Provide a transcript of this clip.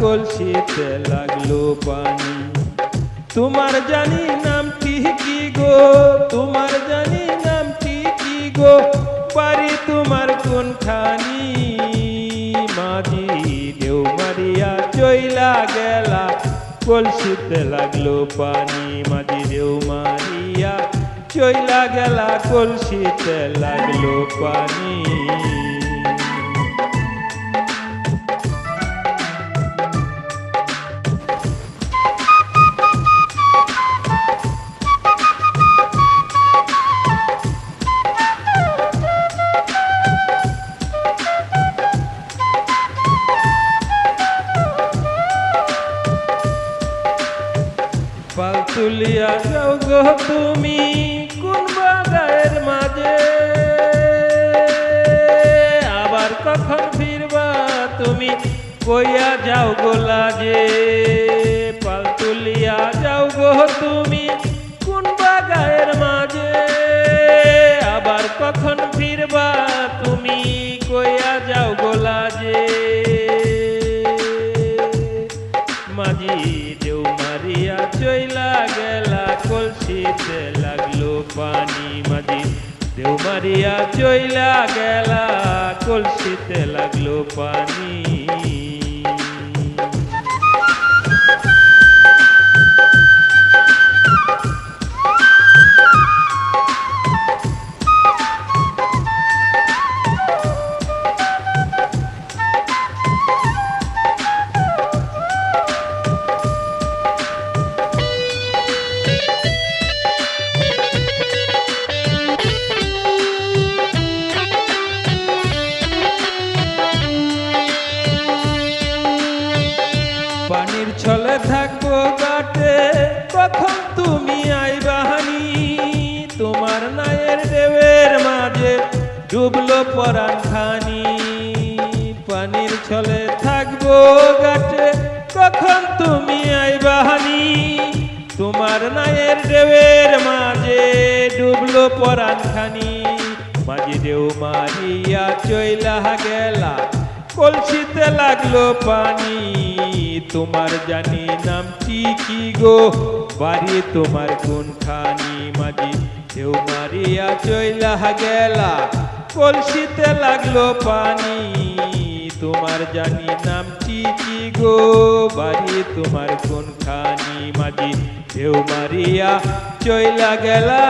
কলসিতে লাগল পানি। তোমার জানি নামটি কি গো, তোমার জানি নামটি কি গো বাড়ি তোমার কোনখানি। মাঝি দেও মারিয়া চইলা গেলা, কলসিতে লাগল পানি। মাঝি দেও মারিয়া চইলা গেলা, কলসিতে লাগল পানি। তুলিয়া যাও গো তুমি কোন বাগায়ের মাঝে? আবার কখন ফিরবা তুমি? কইয়া যাও গোলা লাজে। মাঝি দেউ মারিয়া চইলা গেলা কলসিতে লাগল পানি মাঝি। দেউ মারিয়া চইলা গেলা কলসিতে লাগল পানি। ছলে থাকব গাটে কখন তুমি আই আইবাহানি তোমার নায়ের দেবের মাঝে ডুবলো পরাণ খানি। পানির ছলে থাকব গাটে কখন তুমি আইবাহানি তোমার নায়ের দেবের মাঝে ডুবলো পরাণ খানি। মাঝি দেও মারিয়া চইলা গেলা। কলসিতে লাগল পানি। তোমার জানি নামটি কি গো? বাড়ি তোমার কোনখানি মাঝি? কেউ মারিয়া চইলা গেলা। কলসিতে লাগল পানি। তোমার জানি নামটি কি গো? বাড়ি তোমার কোনখানি মাঝি? কেউ মারিয়া চইলা গেলা।